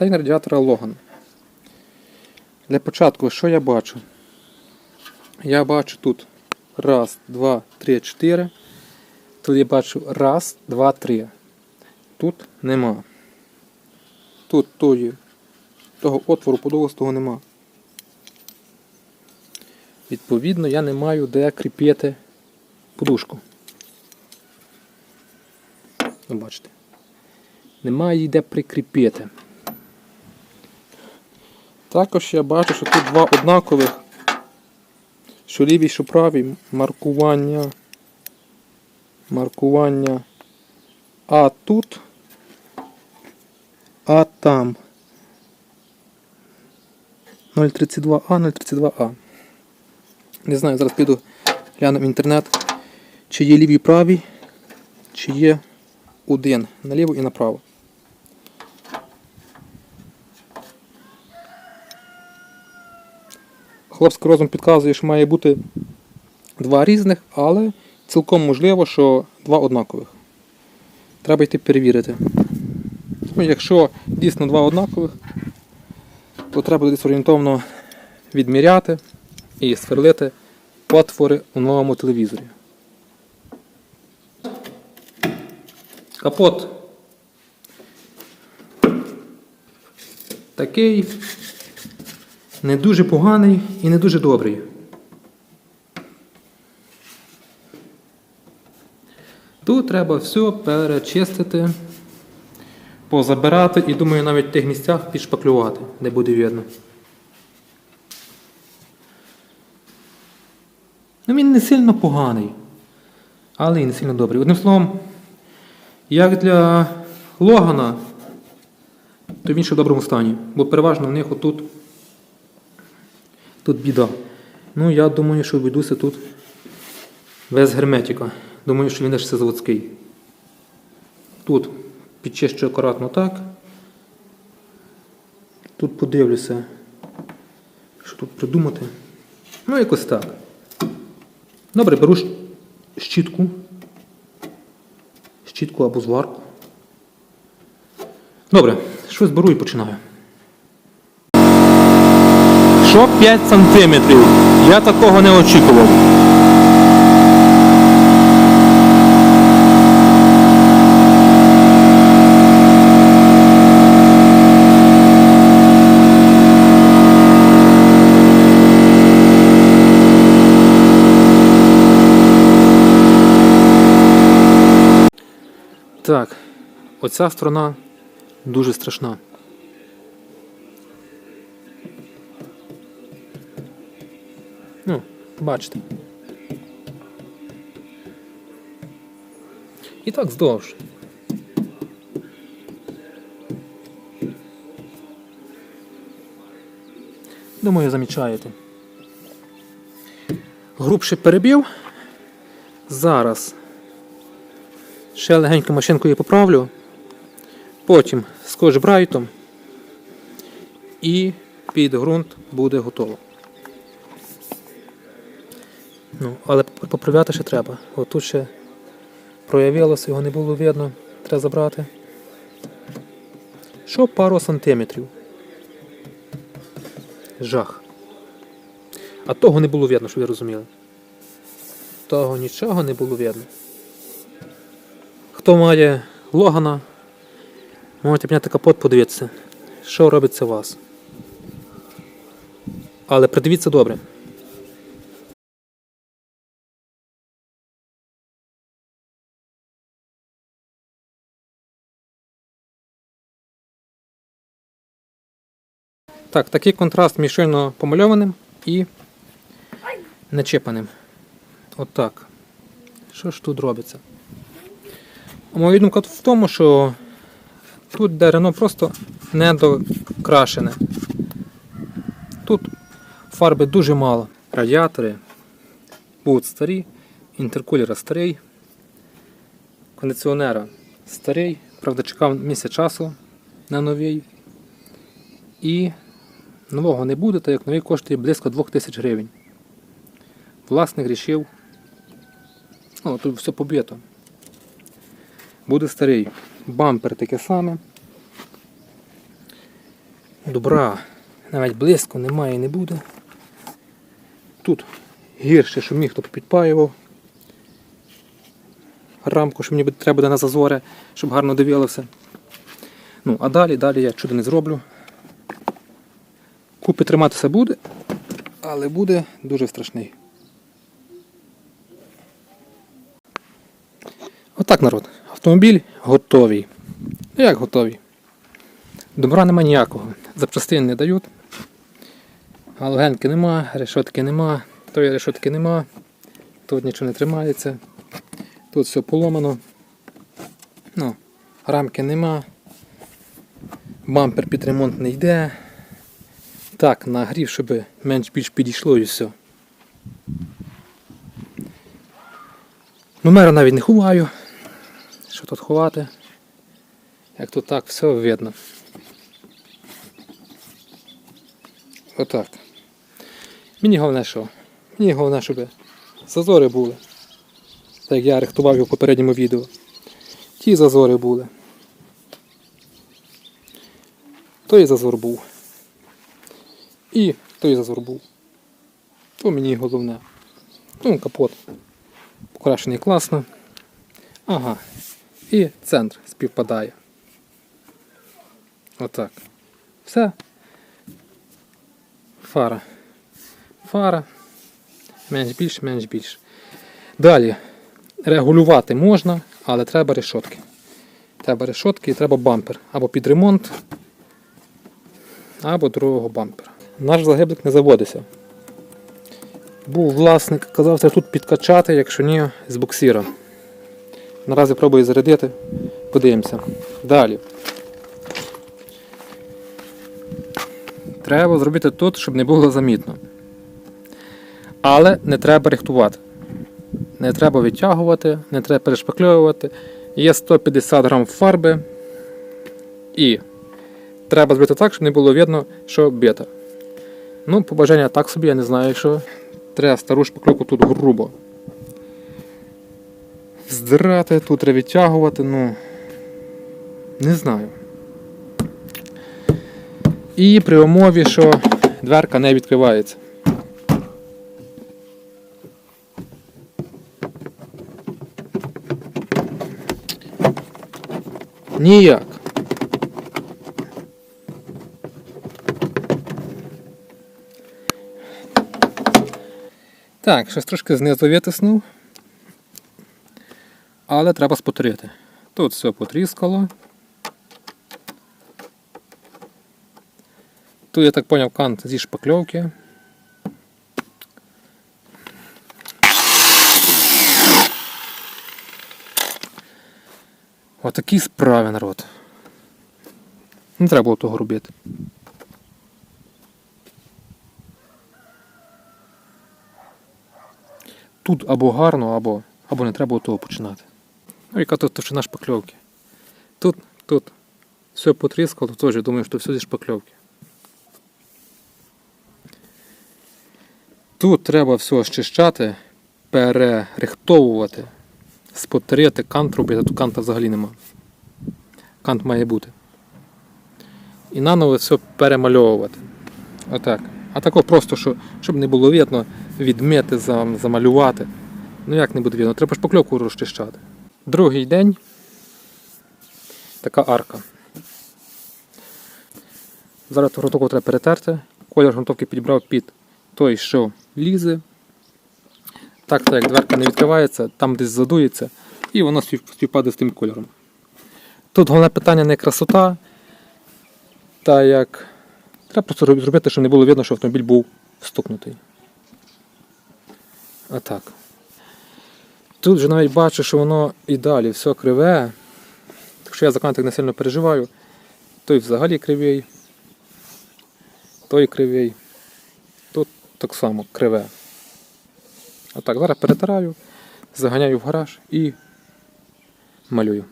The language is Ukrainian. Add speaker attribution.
Speaker 1: День радіатора Логан. Для початку, що я бачу? Я бачу тут раз, два, три, чотири. Тут я бачу раз, два, три. Тут нема. Тут тої, того отвору подовгостого нема. Відповідно, я не маю де кріпити подушку. Ну, бачите. Немає де прикріпити. Також я бачу, що тут два однакових, що лівий, що правий, маркування. Маркування. А тут, а там. 032А, 032А. Не знаю, зараз піду гляну в інтернет, чи є лівий і правий, чи є один наліво і направо. Хлопський розум підказує, що має бути два різних, але цілком можливо, що два однакових. Треба йти перевірити. Якщо дійсно два однакових, то треба десь орієнтовно відміряти і сверлити отвори у новому телевізорі. Капот такий не дуже поганий і не дуже добрий. Тут треба все перечистити, позабирати і думаю навіть в тих місцях підшпаклювати, де буде видно. Ну він не сильно поганий, але і не сильно добрий. Одним словом, як для Логана, то він ще в доброму стані, бо переважно в них отут тут біда. Ну, я думаю, що обійдуся тут без герметика. Думаю, що він ще заводський. Тут підчищу акуратно так. Тут подивлюся, що тут придумати. Ну, якось так. Добре, беру щітку. Щітку або зварку. Добре, щось беру і починаю. Що 5 сантиметрів? Я такого не очікував. Так, оця сторона дуже страшна. Ну, бачите. І так здовж. Думаю, замічаєте. Грубше перебив. Зараз ще легенько машинкою поправлю. Потім скотч брайтом і під ґрунт буде готово. Ну, але поправляти ще треба. От тут ще проявилося, його не було видно, треба забрати. Що пару сантиметрів. Жах. А того не було видно, щоб ви розуміли. Того нічого не було видно. Хто має логана, можете підняти капот, подивитися, що робиться у вас. Але придивіться добре. Так, такий контраст між щойно помальованим і начепаним. Отак. Що ж тут робиться? Моя думка в тому, що тут дерево просто не докрашене. Тут фарби дуже мало. Радіатори будуть старі, інтеркулера старий, кондиціонера старий, правда, чекав місяць часу на новий. І нового не буде, так як новий коштує близько 2000 гривень. Власник рішив, ну, тут все побито. Буде старий. Бампер таке саме. Добра. Навіть близько немає і не буде. Тут гірше, що міг, хто підпаював. Рамку, що мені треба буде на зазори, щоб гарно дивилося. Ну, а далі, далі я чудо не зроблю. Купи триматися буде, але буде дуже страшний. Отак, народ. Автомобіль готовий. Ну, Як готовий? Добра нема ніякого. Запчастин не дають. Галогенки нема, решотки нема, тої решотки нема. Тут нічого не тримається. Тут все поломано. Ну, рамки нема. Бампер під ремонт не йде. Так, нагрів, щоб менш-більш підійшло і все. Номера навіть не ховаю. Що тут ховати? Як тут так, все видно. Отак. Мені головне що? Мені головне, щоб зазори були. Так як я рихтував в попередньому відео. Ті зазори були. Той зазор був. І той зазор був. То мені головне. Ну, капот. Покрашений класно. Ага. І центр співпадає. Отак. Все. Фара. Фара. Менш більш, менш більш. Далі. Регулювати можна, але треба решотки. Треба решотки і треба бампер. Або під ремонт, або другого бампера. Наш загиблик не заводиться. Був власник, казав, що тут підкачати, якщо ні, з буксира. Наразі пробую зарядити. Подивимося. Далі. Треба зробити тут, щоб не було замітно. Але не треба рихтувати. Не треба витягувати, не треба перешпакльовувати. Є 150 грам фарби. І треба зробити так, щоб не було видно, що бита. Ну, побажання так собі, я не знаю, що треба стару шпакльовку тут грубо. Здирати, тут треба відтягувати, ну. Не знаю. І при умові, що дверка не відкривається. Ніяк. Так, щось трошки знизу витиснув. Але треба спотрити. Тут все потріскало. Тут, я так поняв, кант зі шпакльовки. Отакі справи, народ. Не треба було того робити. Тут або гарно, або, або не треба того починати. Ну, яка тут товщина шпакльовки. Тут, тут все потріскало, теж я думаю, що все зі шпакльовки. Тут треба все очищати, перерихтовувати, спотерити, кант робити, тут канта взагалі нема. Кант має бути. І наново все перемальовувати. Отак. А тако просто, що, щоб не було видно, відмити, замалювати. Ну як не буде видно, треба шпакльовку розчищати. Другий день. Така арка. Зараз грунтовку треба перетерти. Колір грунтовки підібрав під той, що лізе. Так, так як дверка не відкривається, там десь задується, і воно співпаде з тим кольором. Тут головне питання не красота, та як. Треба просто зробити, щоб не було видно, що автомобіль був стукнутий. А так. Тут вже навіть бачу, що воно і далі все криве. Так що я за кантик не сильно переживаю. Той взагалі кривий. Той кривий. Тут так само криве. Отак, зараз перетираю, заганяю в гараж і малюю.